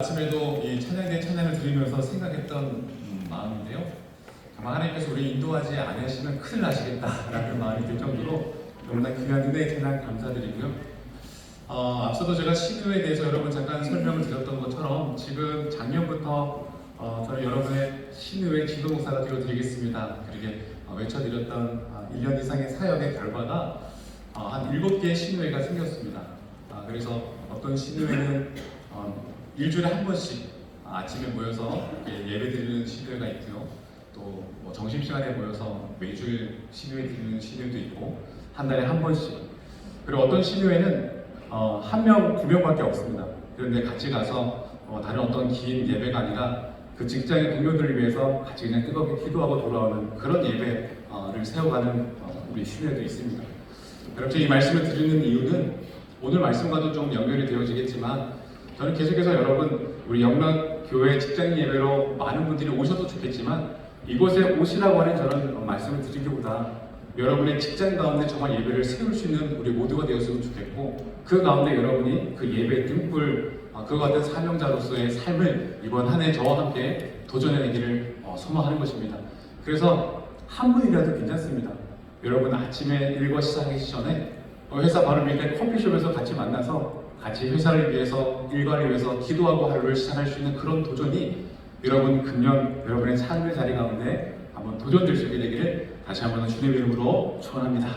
아침에도 이 찬양대 찬양을 드리면서 생각했던 음, 마음인데요. 아마 하나님께서 우리 인도하지 않으시면 큰일 나시겠다라는 마음이 들 정도로 너무나 귀한 은혜의 찬양 감사드리고요. 어, 앞서도 제가 신유에 대해서 여러분 잠깐 설명을 드렸던 것처럼 지금 작년부터 어, 저는 여러분의 신유의 지도 목사가 되어드리겠습니다. 그렇게 어, 외쳐드렸던 아, 1년 이상의 사역의 결과가 어, 한 7개의 신유회가 생겼습니다. 아, 그래서 어떤 신유회는 어, 일주일에 한 번씩 아침에 모여서 예배 드리는 신유회가 있고요. 또 뭐 점심시간에 모여서 매주일 신유회 드리는 신유회도 있고 한 달에 한 번씩 그리고 어떤 신유회는 어, 한 명, 두 명밖에 없습니다. 그런데 같이 가서 어, 다른 어떤 긴 예배가 아니라 그 직장의 동료들을 위해서 같이 그냥 뜨겁게 기도하고 돌아오는 그런 예배를 세워가는 어, 우리 신유회도 있습니다. 여러분 이 말씀을 드리는 이유는 오늘 말씀과도 좀 연결이 되어지겠지만 저는 계속해서 여러분 우리 영락 교회 직장 예배로 많은 분들이 오셔도 좋겠지만 이곳에 오시라고 하는 저는 말씀을 드리기보다 여러분의 직장 가운데 정말 예배를 세울 수 있는 우리 모두가 되었으면 좋겠고 그 가운데 여러분이 그 예배 등불 어, 그와 같은 사명자로서의 삶을 이번 한 해 저와 함께 도전해내기를 어, 소망하는 것입니다. 그래서 한 분이라도 괜찮습니다. 여러분 아침에 일과 시작하기 전에 어, 회사 바로 밑에 커피숍에서 같이 만나서 같이 회사를 위해서 일과를 위해서 기도하고 하루를 시작할 수 있는 그런 도전이 여러분 금년 여러분의 삶의 자리 가운데 한번 도전될 수 있게 되기를 다시 한번 주님의 이름으로 축원합니다.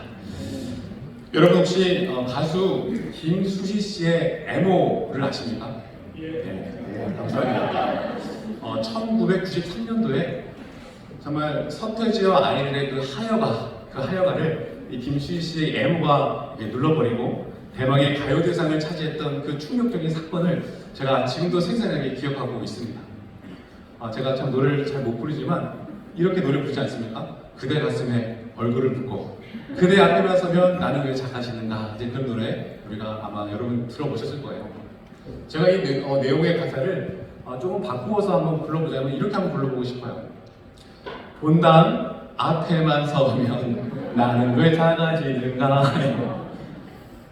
여러분 혹시 어, 가수 김수지 씨의 애모를 아십니까? 예. 네, 감사합니다. 어, 1993년도에 정말 서태지와 아이들의 그 하여가 그 하여가를 이 김수지 씨의 애모가 눌러버리고 대망의 가요 대상을 차지했던 그 충격적인 사건을 제가 지금도 생생하게 기억하고 있습니다. 아, 제가 참 노래를 잘 못 부르지만 이렇게 노래 부르지 않습니까? 그대 가슴에 얼굴을 붓고 그대 앞에만 서면 나는 왜 작아지는가 이제 그런 노래 우리가 아마 여러분 들어보셨을 거예요. 제가 이 내, 어, 내용의 가사를 어, 조금 바꾸어서 한번 불러보자면 이렇게 한번 불러보고 싶어요. 본당 앞에만 서면 나는 왜 작아지는가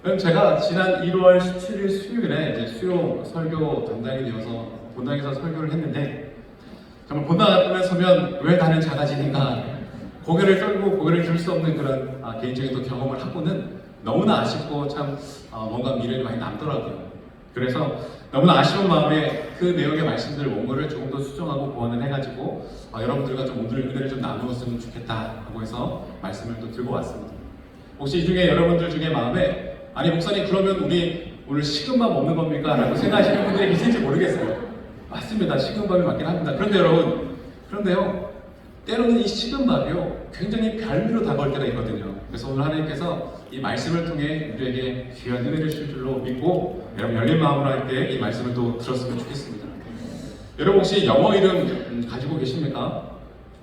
그럼 제가 지난 1월 17일 수요일에 이제 수요 설교 담당이 되어서 본당에서 설교를 했는데 정말 본당 앞에 서면 왜 나는 작아지는가 고개를 떨고 고개를 들 수 없는 그런 아, 개인적인 또 경험을 하고는 너무나 아쉽고 참 아, 뭔가 미련이 많이 남더라고요. 그래서 너무나 아쉬운 마음에 그 내용의 말씀들 원고를 조금 더 수정하고 보완을 해가지고 아, 여러분들과 좀 오늘의 은혜를 좀 나누었으면 좋겠다 하고 해서 말씀을 또 들고 왔습니다. 혹시 이 중에 여러분들 중에 마음에 아니 목사님 그러면 우리 오늘 식은밥 먹는 겁니까? 라고 생각하시는 분들이 계실지 모르겠어요. 맞습니다. 식은밥이 맞긴 합니다. 그런데 여러분, 그런데요. 때로는 이 식은밥이요. 굉장히 별미로 다가올 때가 있거든요. 그래서 오늘 하나님께서 이 말씀을 통해 우리에게 귀한 은혜를 주실 줄로 믿고 여러분 열린 마음으로 할 때 이 말씀을 또 들었으면 좋겠습니다. 여러분 혹시 영어 이름 음, 가지고 계십니까?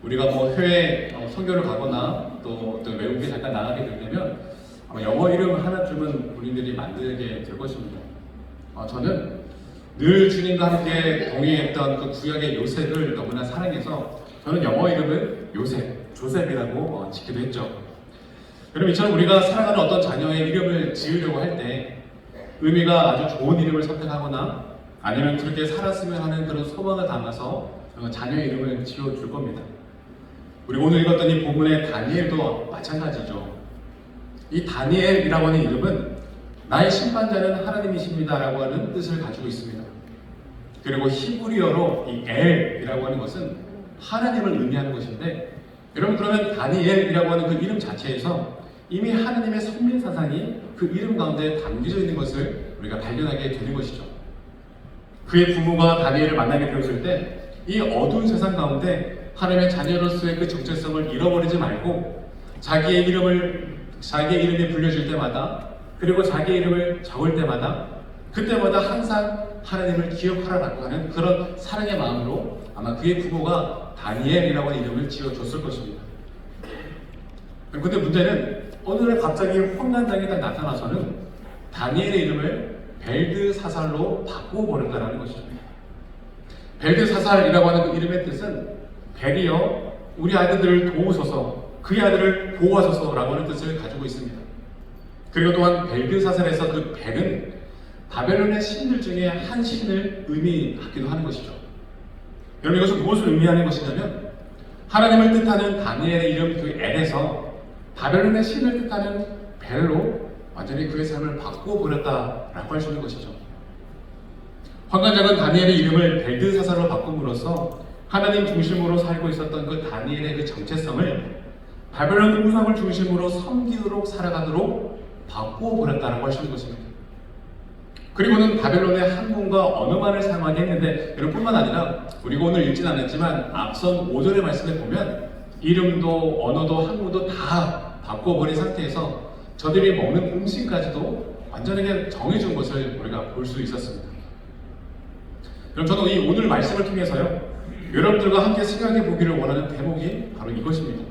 우리가 뭐 해외 어, 선교를 가거나 또, 또 외국에 잠깐 나가게 되면 영어 이름 하나쯤은 본인들이 만들게 될 것입니다. 어, 저는 늘 주님과 함께 동행했던 그 구약의 요셉을 너무나 사랑해서 저는 영어 이름을 요셉, 조셉이라고 어, 짓기도 했죠. 여러분 이처럼 우리가 사랑하는 어떤 자녀의 이름을 지으려고 할 때 의미가 아주 좋은 이름을 선택하거나 아니면 그렇게 살았으면 하는 그런 소망을 담아서 자녀의 이름을 지어줄 겁니다. 우리 오늘 읽었던 이 본문의 다니엘도 마찬가지죠. 이 다니엘이라고 하는 이름은 나의 심판자는 하나님이십니다라고 하는 뜻을 가지고 있습니다. 그리고 히브리어로 이 엘이라고 하는 것은 하나님을 의미하는 것인데 여러분 그러면 다니엘이라고 하는 그 이름 자체에서 이미 하나님의 선민 사상이 그 이름 가운데 담겨져 있는 것을 우리가 발견하게 되는 것이죠. 그의 부모가 다니엘을 만나게 되었을 때 이 어두운 세상 가운데 하나님의 자녀로서의 그 정체성을 잃어버리지 말고 자기의 이름을 자기의 이름이 불려질 때마다 그리고 자기의 이름을 적을 때마다 그때마다 항상 하나님을 기억하라라고 하는 그런 사랑의 마음으로 아마 그의 부모가 다니엘이라고 하는 이름을 지어줬을 것입니다. 그런데 문제는 어느 날 갑자기 혼란장이 딱 나타나서는 다니엘의 이름을 벨드사살로 바꾸어버렸다는 것이죠. 벨드사살이라고 하는 그 이름의 뜻은 벨이여 우리 아들들을 도우소서 그의 아들을 보호하소서라고 하는 뜻을 가지고 있습니다. 그리고 또한 벨드사살에서 그 벨은 바벨론의 신들 중에 한 신을 의미하기도 하는 것이죠. 여러분 이것은 무엇을 의미하는 것이냐면 하나님을 뜻하는 다니엘의 이름 그 엘에서 바벨론의 신을 뜻하는 벨로 완전히 그의 삶을 바꾸어 버렸다라고 할 수 있는 것이죠. 황관장은 다니엘의 이름을 벨드 사사로 바꿈으로써 하나님 중심으로 살고 있었던 그 다니엘의 그 정체성을 바벨론 우상을 중심으로 섬기도록 살아가도록 바꾸어 수 있는 것입니다. 그리고는 바벨론의 한국과 언어만을 사용하게 했는데 여러분뿐만 아니라 우리가 오늘 읽진 않았지만 앞선 5절의 말씀에 보면 이름도 언어도 한국도 다 바꿔버린 상태에서 저들이 먹는 음식까지도 완전하게 정해준 것을 우리가 볼 수 있었습니다. 그럼 저는 이 오늘 말씀을 통해서요 여러분들과 함께 생각해 보기를 원하는 대목이 바로 이것입니다.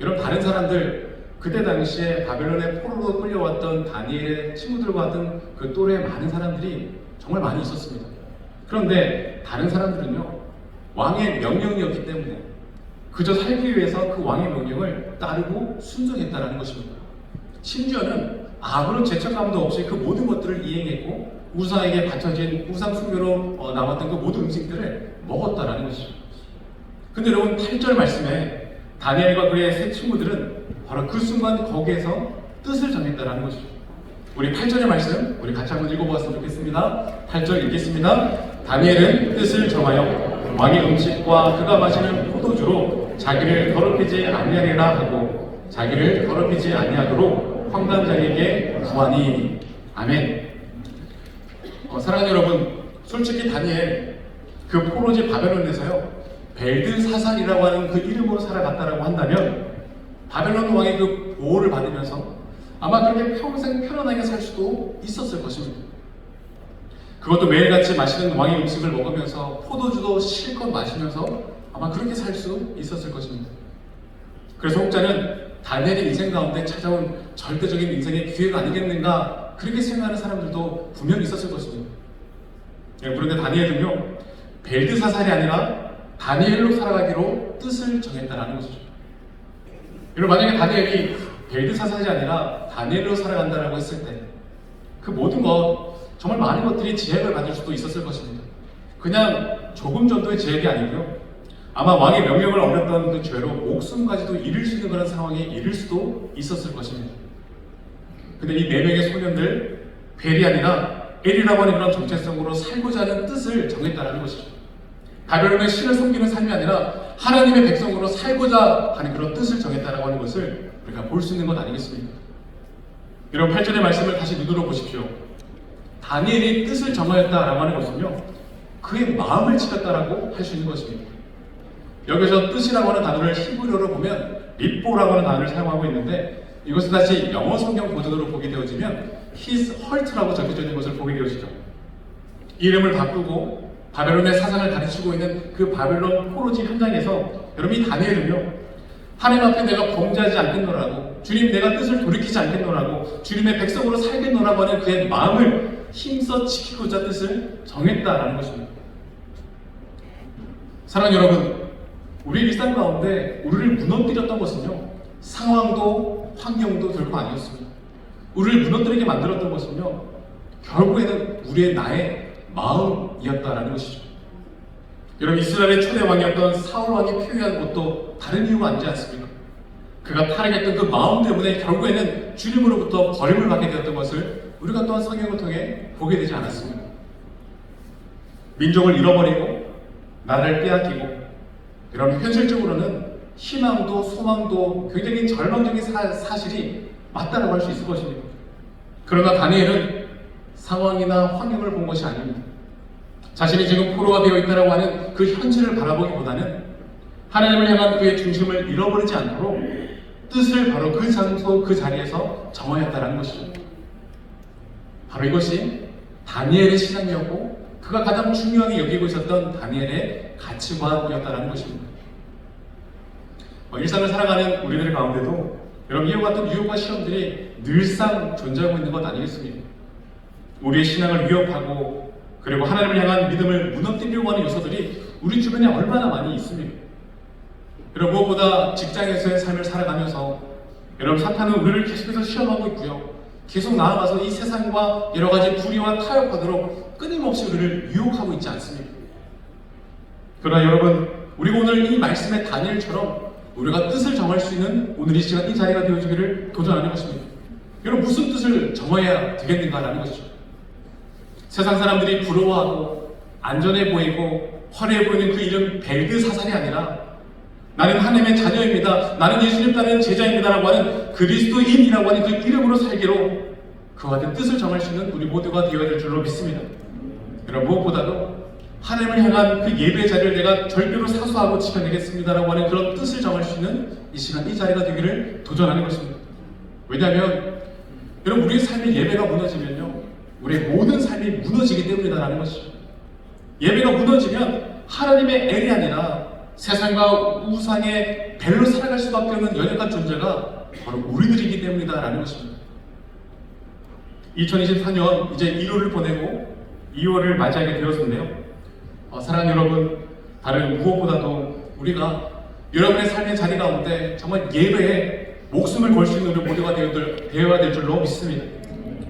여러분 다른 사람들 그때 당시에 바벨론의 포로로 끌려왔던 다니엘의 친구들과 같은 그 또래 많은 사람들이 정말 많이 있었습니다. 그런데 다른 사람들은요 왕의 명령이었기 때문에 그저 살기 위해서 그 왕의 명령을 따르고 순종했다라는 것입니다. 심지어는 아무런 죄책감도 없이 그 모든 것들을 이행했고 우상에게 바쳐진 우상 숭배로 어, 남았던 그 모든 음식들을 먹었다라는 것이죠. 근데 여러분 8절 말씀에 다니엘과 그의 세 친구들은 바로 그 순간 거기에서 뜻을 정했다라는 것이죠. 우리 8절의 말씀 우리 같이 한번 읽어보았으면 좋겠습니다. 8절 읽겠습니다. 다니엘은 뜻을 정하여 왕의 음식과 그가 마시는 포도주로 자기를 더럽히지 아니하리라 하고 자기를 더럽히지 아니하도록 황당자에게 구하니 아멘. 어, 사랑하는 여러분, 솔직히 다니엘 그 포로지 바벨론에서요 벨드사살이라고 하는 그 이름으로 살아갔다라고 한다면 바벨론 왕의 그 보호를 받으면서 아마 그렇게 평생 편안하게 살 수도 있었을 것입니다. 그것도 매일같이 마시는 왕의 음식을 먹으면서 포도주도 실컷 마시면서 아마 그렇게 살 수 있었을 것입니다. 그래서 혹자는 다니엘의 인생 가운데 찾아온 절대적인 인생의 기회가 아니겠는가 그렇게 생각하는 사람들도 분명히 있었을 것입니다. 예, 그런데 다니엘은요 벨드사살이 아니라 다니엘로 살아가기로 뜻을 정했다라는 것이죠. 여러분 만약에 다니엘이 벨드사살이 아니라 다니엘로 살아간다라고 했을 때 그 모든 것 정말 많은 것들이 지혜를 받을 수도 있었을 것입니다. 그냥 조금 정도의 지혜가 아니고요. 아마 왕의 명령을 어겼던 그 죄로 목숨까지도 잃을 수 있는 그런 상황에 이를 수도 있었을 것입니다. 근데 이 네 명의 소년들 벨이 아니라 엘이라고 하는 그런 정체성으로 살고자 하는 뜻을 정했다는 것이죠. 바벨론의 신을 섬기는 삶이 아니라 하나님의 백성으로 살고자 하는 그런 뜻을 정했다라고 하는 것을 우리가 볼 수 있는 것 아니겠습니까? 여러분 8절의 말씀을 다시 눈으로 보십시오. 다니엘이 뜻을 정하였다라고 하는 것은요. 그의 마음을 지켰다라고 할 수 있는 것입니다. 여기서 뜻이라고 하는 단어를 히브리어로 보면 리뽀라고 하는 단어를 사용하고 있는데 이것을 다시 영어 성경 버전으로 보게 되어지면 his heart라고 적혀져 있는 것을 보게 되어지죠. 이름을 바꾸고 바벨론의 사상을 가르치고 있는 그 바벨론 포로지 현장에서 여러분 이 다니엘은요 하나님 앞에 내가 범죄하지 않겠노라고 주님 내가 뜻을 돌이키지 않겠노라고 주님의 백성으로 살겠노라고 하는 그의 마음을 힘써 지키고자 뜻을 정했다라는 것입니다. 사랑하는 여러분 우리 일상 가운데 우리를 무너뜨렸던 것은요 상황도 환경도 결코 아니었습니다. 우리를 무너뜨리게 만들었던 것은요 결국에는 우리의 나의 마음이었다라는 것이죠. 여러분 이스라엘의 초대 왕이었던 사울 왕이 표현한 것도 다른 이유가 아니지 않습니까? 그가 타락했던 그 마음 때문에 결국에는 주님으로부터 버림을 받게 되었던 것을 우리가 또한 성경을 통해 보게 되지 않았습니까? 민족을 잃어버리고 나라를 빼앗기고 여러분 현실적으로는 희망도 소망도 굉장히 절망적인 사, 사실이 맞다라고 할 수 있을 것입니다. 그러나 다니엘은 상황이나 환경을 본 것이 아닙니다. 자신이 지금 포로가 되어 있다라고 하는 그 현실을 바라보기보다는 하나님을 향한 그의 중심을 잃어버리지 않도록 뜻을 바로 그 장소 그 자리에서 정하였다라는 것이죠. 바로 이것이 다니엘의 신앙이었고 그가 가장 중요하게 여기고 있었던 다니엘의 가치관이었다라는 것입니다. 어, 일상을 살아가는 우리들 가운데도 여러분 이와 같은 유혹과 시험들이 늘상 존재하고 있는 것 아니겠습니까? 우리의 신앙을 위협하고 그리고 하나님을 향한 믿음을 무너뜨리려고 하는 요소들이 우리 주변에 얼마나 많이 있습니까? 여러분 무엇보다 직장에서의 삶을 살아가면서 여러분 사탄은 우리를 계속해서 시험하고 있고요. 계속 나아가서 이 세상과 여러 가지 불의와 타협하도록 끊임없이 우리를 유혹하고 있지 않습니까? 그러나 여러분, 우리가 오늘 이 말씀의 다니엘처럼 우리가 뜻을 정할 수 있는 오늘 이 시간 이 자리가 되어주기를 도전하는 것입니다. 여러분 무슨 뜻을 정해야 되겠는가라는 것이죠. 세상 사람들이 부러워하고 안전해 보이고 화려해 보이는 그 이름 벨드 사살이 아니라 나는 하나님의 자녀입니다. 나는 예수님 따르는 제자입니다라고 하는 그리스도인이라고 하는 그 이름으로 살기로 그와 같은 뜻을 정할 수 있는 우리 모두가 되어야 될 줄로 믿습니다. 여러분 무엇보다도 하나님을 향한 그 예배 자리를 내가 절대로 사수하고 지켜내겠습니다라고 하는 그런 뜻을 정할 수 있는 이 시간 이 자리가 되기를 도전하는 것입니다. 왜냐하면 여러분 우리의 삶의 예배가 무너지면요 우리의 모든 삶이 무너지기 때문이다라는 것이죠. 예배가 무너지면 하나님의 엘이 아니라 세상과 우상의 벨로 살아갈 수밖에 없는 연약한 존재가 바로 우리들이기 때문이다라는 것입니다. 2024년 이제 1월을 보내고 2월을 맞이하게 되었는데요. 어, 사랑하는 여러분, 다른 무엇보다도 우리가 여러분의 삶의 자리 가운데 정말 예배에 목숨을 걸 수 있는 우리 모두가 되어야 될 줄로 믿습니다.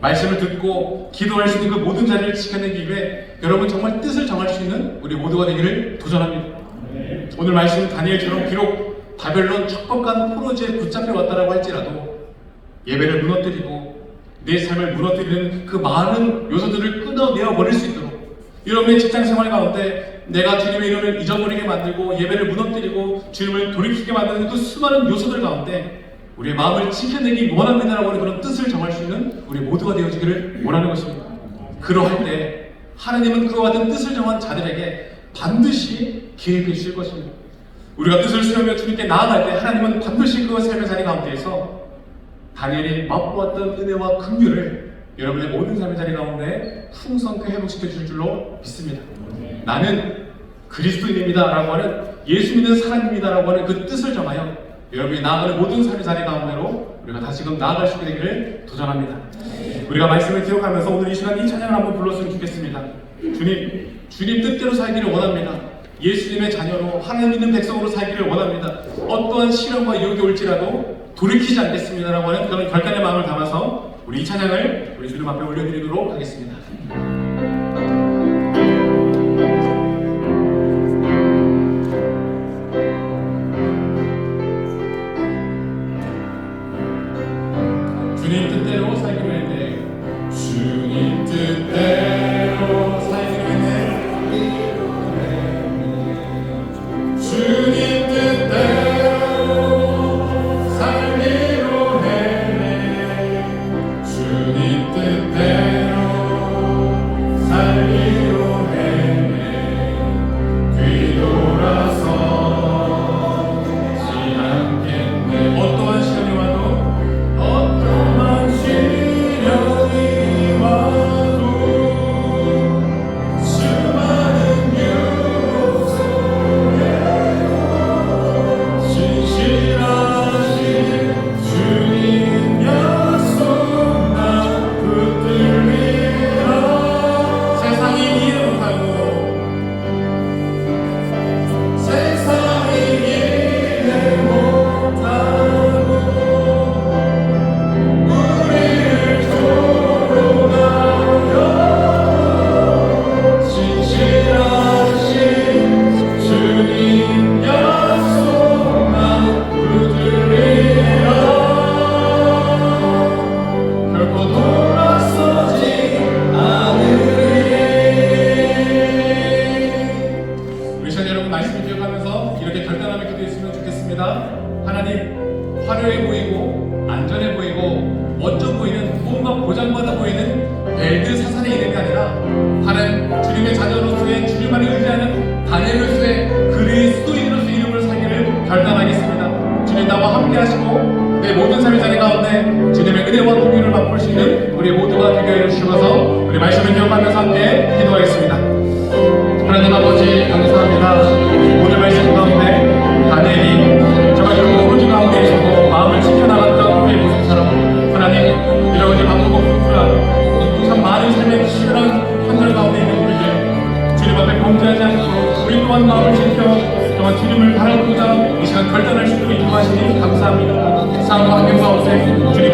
말씀을 듣고 기도할 수 있는 그 모든 자리를 지켜내기 위해 여러분 정말 뜻을 정할 수 있는 우리 모두가 되기를 도전합니다. 오늘 말씀 다니엘처럼 비록 바벨론 척박한 포로지에 붙잡혀 왔다라고 할지라도 예배를 무너뜨리고 내 삶을 무너뜨리는 그 많은 요소들을 끊어내어 버릴 수 있도록 여러분의 직장 생활 가운데 내가 주님의 이름을 잊어버리게 만들고 예배를 무너뜨리고 주님을 돌이키게 만드는 그 수많은 요소들 가운데 우리의 마음을 지켜내기 원합니다라고 하는 그런 뜻을 정할 수 있는 우리 모두가 되어지기를 원하는 것입니다. 그러할 때 하나님은 그와 같은 뜻을 정한 자들에게 반드시 기회해 주실 것입니다. 우리가 뜻을 수행하며 주님께 나아갈 때 하나님은 반드시 그 삶의 자리 가운데에서 다니엘이 맛보았던 은혜와 긍휼을 여러분의 모든 삶의 자리 가운데 풍성케 회복시켜 주실 줄로 믿습니다. 나는 그리스도인입니다라고 하는 예수 믿는 사람입니다라고 하는 그 뜻을 정하여 여러분이 나아가는 모든 삶의 자리 가운데로 우리가 다시금 나아갈 수 있게 되기를 도전합니다. 우리가 말씀을 기억하면서 오늘 이 시간 이 찬양을 한번 불렀으면 좋겠습니다. 주님, 주님 뜻대로 살기를 원합니다. 예수님의 자녀로 하나님 믿는 백성으로 살기를 원합니다. 어떠한 시련과 유혹이 올지라도 돌이키지 않겠습니다라고 하는 그런 결단의 마음을 담아서 우리 이 찬양을 우리 주님 앞에 올려드리도록 하겠습니다. 함께 하시고 내 모든 삶의 자리 가운데 주님의 은혜와 공유를 맛볼 수 있는 우리 모두가 되게 해 주셔서 우리 말씀을 기억하면서 함께 기도하겠습니다. 하나님 아버지 감사합니다. 오늘 말씀 가운데 다니엘이 정말 결국 호주 가운데 있었고 마음을 지켜나갔던 그의 모습처럼 하나님 여러 가지 바쁘고 불편한 참 많은 삶의 치열한 환경 가운데 있는 우리들 주님 앞에 범죄하지 않고 우리 또한 마음을 지켜 정말 주님을 바라보고자 이 시간 수 있도록 인도하시니 감사합니다. 가운데 주님 세상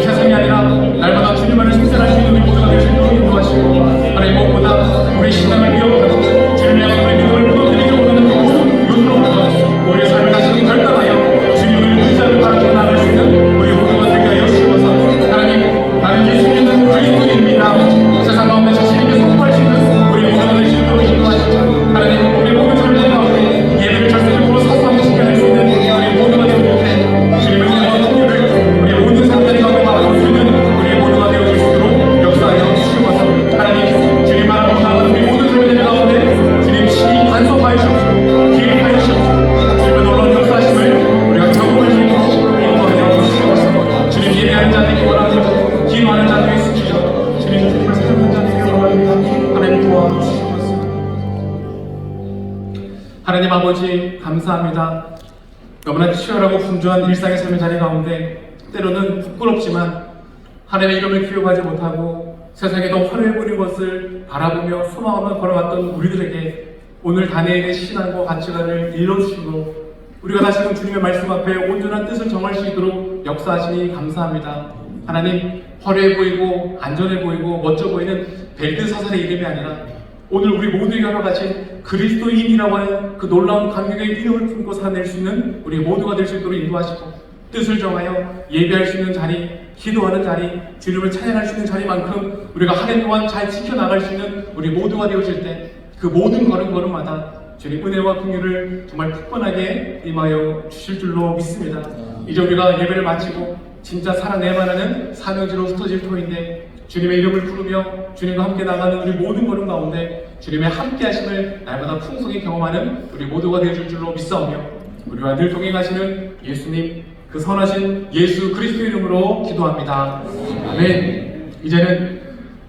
이름을 기억하지 못하고 세상에 더 화려해 보이는 것을 바라보며 소망하며 걸어갔던 우리들에게 오늘 다니엘의 신앙과 가치관을 일러주시고 우리가 다시금 주님의 말씀 앞에 온전한 뜻을 정할 수 있도록 역사하시니 감사합니다. 하나님 화려해 보이고 안전해 보이고 멋져 보이는 벨드사살의 이름이 아니라 오늘 우리 모두에게 허락하신 그리스도인이라고 하는 그 놀라운 감격의 이름을 품고 살아낼 수 있는 우리 모두가 될 수 있도록 인도하시고 뜻을 정하여 예배할 수 있는 자리, 기도하는 자리, 주님을 찬양할 수 있는 자리만큼 우리가 한 해 동안 잘 지켜나갈 수 있는 우리 모두가 되어질 때 그 모든 걸음걸음마다 주님 은혜와 긍휼을 정말 푸근하게 임하여 주실 줄로 믿습니다. 이제 우리가 예배를 마치고 진짜 살아내만 하는 사명지로 흩어질 터인데 주님의 이름을 부르며 주님과 함께 나가는 우리 모든 걸음 가운데 주님의 함께 하심을 날마다 풍성히 경험하는 우리 모두가 되어줄 줄로 믿사오며 우리와 늘 동행하시는 예수님 그 선하신 예수 그리스도 이름으로 기도합니다. 아멘. 이제는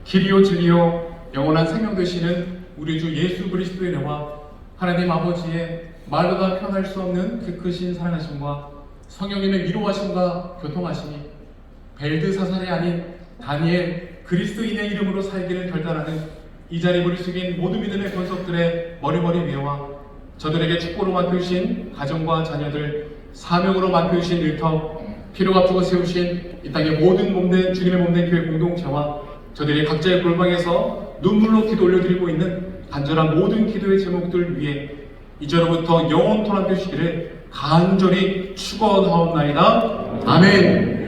길이요 진리요 영원한 생명 되시는 우리 주 예수 그리스도의 은혜와 하나님 아버지의 말로 다 표현할 수 없는 그 크신 사랑하심과 성령님의 위로하심과 교통하심이 벨드 사살이 아닌 다니엘 그리스도인의 이름으로 살기를 결단하는 이 자리 머릿속인 모든 믿음의 권속들의 머리머리 위와 저들에게 축복으로 맡겨주신 가정과 자녀들 사명으로 맡겨주신 일터 피로 갚고 세우신 이 땅의 모든 몸된 주님의 몸된 교회 공동체와 저들이 각자의 골방에서 눈물로 기도 올려드리고 있는 간절한 모든 기도의 제목들 위해 이제로부터 영원토록 되시기를 간절히 축원하옵나이다. 아멘.